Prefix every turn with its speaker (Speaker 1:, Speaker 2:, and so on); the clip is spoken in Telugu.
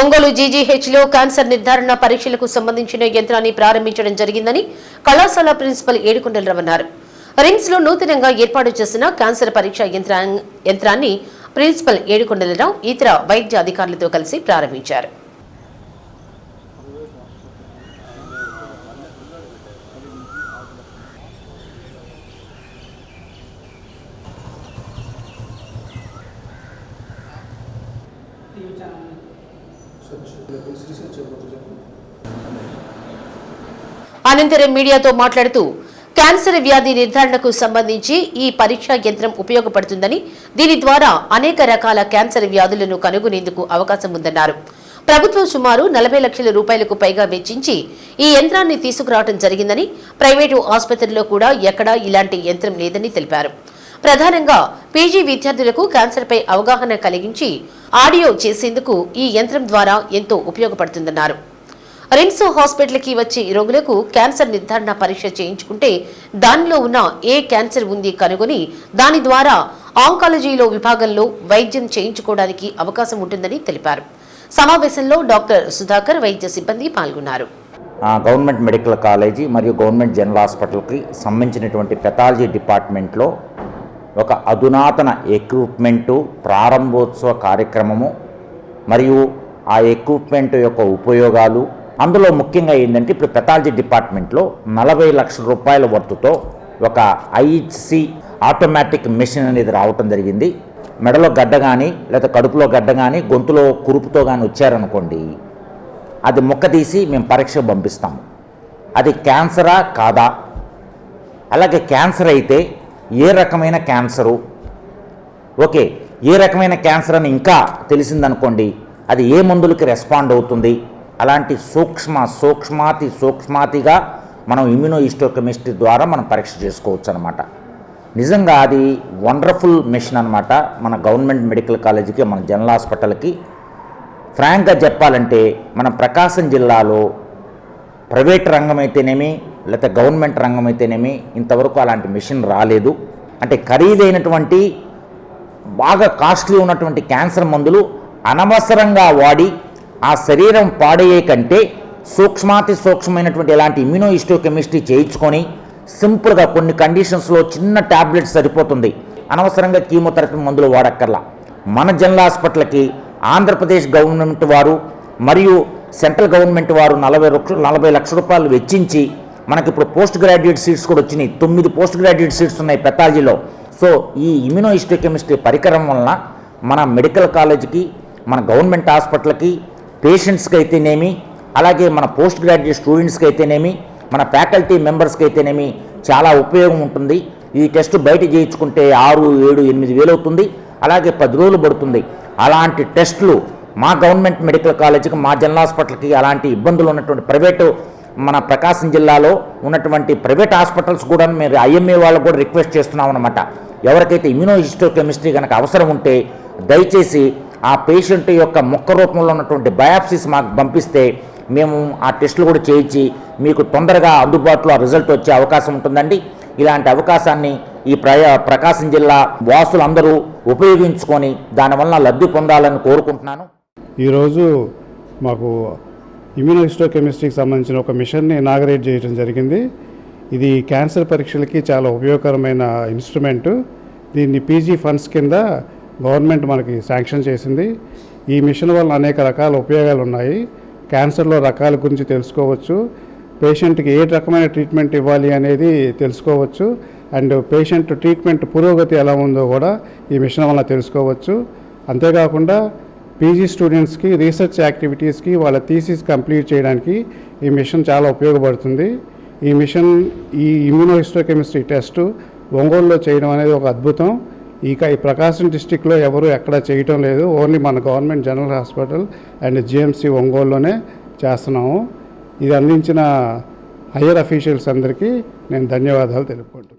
Speaker 1: ఒంగోలు జీజీహెచ్లో క్యాన్సర్ నిర్ధారణ పరీక్షలకు సంబంధించిన యంత్రాన్ని ప్రారంభించడం జరిగిందని కళాశాల ప్రిన్సిపల్ ఏడుకొండలరావు అన్నారు. రిమ్స్లో నూతనంగా ఏర్పాటు చేసిన క్యాన్సర్ పరీక్ష యంత్రాన్ని ప్రిన్సిపల్ ఏడుకొండలరావు ఇతర వైద్య అధికారులతో కలిసి ప్రారంభించారు. అనంతరం మీడియాతో మాట్లాడుతూ క్యాన్సర్ వ్యాధి నిర్ధారణకు సంబంధించి ఈ పరీక్షా యంత్రం ఉపయోగపడుతుందని దీని ద్వారా అనేక రకాల క్యాన్సర్ వ్యాధులను కనుగొనేందుకు అవకాశం ఉందన్నారు. ప్రభుత్వం సుమారు నలభై లక్షల రూపాయలకు పైగా వెచ్చించి ఈ యంత్రాన్ని తీసుకురావడం జరిగిందని ప్రైవేటు ఆసుపత్రిలో కూడా ఎక్కడా ఇలాంటి యంత్రం లేదని తెలిపారు. ప్రధానంగా పీజీ విద్యార్థులకు క్యాన్సర్పై అవగాహన కలిగించి ఆడియో చేసేందుకు ఈ యంత్రం ద్వారా ఎంతో ఉపయోగపడుతుందన్నారు. రిమ్స్ హాస్పిటల్కి వచ్చే రోగులకు క్యాన్సర్ నిర్ధారణ పరీక్ష చేయించుకుంటే దానిలో ఉన్న ఏ క్యాన్సర్ ఉంది కనుగొని దాని ద్వారా ఆంకాలజీలో విభాగంలో వైద్యం చేయించుకోవడానికి అవకాశం ఉంటుందని తెలిపారు. సమావేశంలో డాక్టర్ సుధాకర్ వైద్య సిబ్బంది పాల్గొన్నారు.
Speaker 2: గవర్నమెంట్ మెడికల్ కాలేజీ మరియు గవర్నమెంట్ జనరల్ హాస్పిటల్కి సంబంధించినటువంటి పెథాలజీ డిపార్ట్మెంట్లో ఒక అధునాతన ఎక్విప్మెంటు ప్రారంభోత్సవ కార్యక్రమము మరియు ఆ ఎక్విప్మెంట్ యొక్క ఉపయోగాలు. అందులో ముఖ్యంగా ఏంటంటే ఇప్పుడు పెథాలజీ డిపార్ట్మెంట్లో నలభై లక్షల రూపాయల వర్తుతో ఒక ఐసి ఆటోమేటిక్ మెషిన్ అనేది రావటం జరిగింది. మెడలో గడ్డ కానీ లేదా కడుపులో గడ్డ కానీ గొంతులో కురుపుతో కానీ వచ్చారనుకోండి అది ముక్క తీసి మేము పరీక్ష పంపిస్తాము. అది క్యాన్సరా కాదా? అలాగే క్యాన్సర్ అయితే ఏ రకమైన క్యాన్సరు? ఓకే ఏ రకమైన క్యాన్సర్ అని ఇంకా తెలిసిందనుకోండి అది ఏ మందులకి రెస్పాండ్ అవుతుంది? అలాంటి సూక్ష్మ సూక్ష్మాతి సూక్ష్మాతిగా మనం ఇమ్యూనో ఇస్టోకెమిస్ట్రీ ద్వారా మనం పరీక్ష చేసుకోవచ్చు అనమాట నిజంగా అది వండర్ఫుల్ మిషన్ అనమాట. మన గవర్నమెంట్ మెడికల్ కాలేజీకి మన జనరల్ హాస్పిటల్కి. ఫ్రాంక్గా చెప్పాలంటే మన ప్రకాశం జిల్లాలో ప్రైవేట్ రంగం అయితేనేమి లేకపోతే గవర్నమెంట్ రంగం అయితేనేమి ఇంతవరకు అలాంటి మిషన్ రాలేదు. అంటే ఖరీదైనటువంటి బాగా కాస్ట్లీ ఉన్నటువంటి క్యాన్సర్ మందులు అనవసరంగా వాడి ఆ శరీరం పాడయ్యే కంటే సూక్ష్మాతి సూక్ష్మమైనటువంటి ఇలాంటి ఇమ్యూనో హిస్టోకెమిస్ట్రీ చేయించుకొని సింపుల్గా కొన్ని కండిషన్స్లో చిన్న ట్యాబ్లెట్ సరిపోతుంది. అనవసరంగా కీమోథెరపీ మందులు వాడక్కర్లా. మన జనరల్ హాస్పిటల్కి ఆంధ్రప్రదేశ్ గవర్నమెంట్ వారు మరియు సెంట్రల్ గవర్నమెంట్ వారు నలభై నలభై లక్షల రూపాయలు వెచ్చించి మనకి ఇప్పుడు పోస్ట్ గ్రాడ్యుయేట్ సీట్స్ కూడా వచ్చినాయి. తొమ్మిది పోస్ట్ గ్రాడ్యుయేట్ సీట్స్ ఉన్నాయి పెథాలజీలో. సో ఈ ఇమ్యూనో హిస్టోకెమిస్ట్రీ పరికరం వలన మన మెడికల్ కాలేజీకి మన గవర్నమెంట్ హాస్పిటల్కి పేషెంట్స్కి అయితేనేమి అలాగే మన పోస్ట్ గ్రాడ్యుయేట్ స్టూడెంట్స్కి అయితేనేమి మన ఫ్యాకల్టీ మెంబర్స్కి అయితేనేమి చాలా ఉపయోగం ఉంటుంది. ఈ టెస్ట్ బయట చేయించుకుంటే ఆరు ఏడు ఎనిమిది వేలు అవుతుంది. అలాగే పది రోజులు పడుతుంది. అలాంటి టెస్టులు మా గవర్నమెంట్ మెడికల్ కాలేజీకి మా జనరల్ హాస్పిటల్కి అలాంటి ఇబ్బందులు ఉన్నటువంటి ప్రైవేటు మన ప్రకాశం జిల్లాలో ఉన్నటువంటి ప్రైవేట్ హాస్పిటల్స్ కూడా మీరు ఐఎంఏ వాళ్ళకు కూడా రిక్వెస్ట్ చేస్తున్నాం అనమాట ఎవరికైతే ఇమ్యూనో హిస్టోకెమిస్ట్రీ కనుక అవసరం ఉంటే దయచేసి ఆ పేషెంట్ యొక్క మొక్క రూపంలో ఉన్నటువంటి బయాప్సిస్ మాకు పంపిస్తే మేము ఆ టెస్టులు కూడా చేయించి మీకు తొందరగా అందుబాటులో ఆ రిజల్ట్ వచ్చే అవకాశం ఉంటుందండి. ఇలాంటి అవకాశాన్ని ఈ ప్రకాశం జిల్లా వాసులందరూ ఉపయోగించుకొని దానివల్ల లబ్ధి పొందాలని కోరుకుంటున్నాను.
Speaker 3: ఈరోజు మాకు ఇమ్యూనోహిస్టోకెమిస్ట్రీకి సంబంధించిన ఒక మిషన్ని ఇనాగరేట్ చేయడం జరిగింది. ఇది క్యాన్సర్ పరీక్షలకి చాలా ఉపయోగకరమైన ఇన్స్ట్రుమెంట్. దీన్ని పీజీ ఫండ్స్ కింద గవర్నమెంట్ మనకి శాంక్షన్ చేసింది. ఈ మిషన్ వల్ల అనేక రకాల ఉపయోగాలు ఉన్నాయి. క్యాన్సర్లో రకాల గురించి తెలుసుకోవచ్చు. పేషెంట్కి ఏ రకమైన ట్రీట్మెంట్ ఇవ్వాలి అనేది తెలుసుకోవచ్చు. అండ్ పేషెంట్ ట్రీట్మెంట్ పురోగతి ఎలా ఉందో కూడా ఈ మిషన్ వల్ల తెలుసుకోవచ్చు. అంతేకాకుండా పీజీ స్టూడెంట్స్కి రీసెర్చ్ యాక్టివిటీస్కి వాళ్ళ థీసిస్ కంప్లీట్ చేయడానికి ఈ మిషన్ చాలా ఉపయోగపడుతుంది. ఈ మిషన్ ఈ ఇమ్యూనోహిస్టోకెమిస్ట్రీ టెస్ట్ ఒంగోలులో చేయడం అనేది ఒక అద్భుతం. ఇక ఈ ప్రకాశం డిస్టిక్లో ఎవరు ఎక్కడ చేయటం లేదు. ఓన్లీ మన government general hospital and G M C ఒంగోలులోనే చేస్తున్నాము. ఇది అందించిన హయ్యర్ అఫీషియల్స్ అందరికీ నేను ధన్యవాదాలు తెలుపుకుంటున్నాను.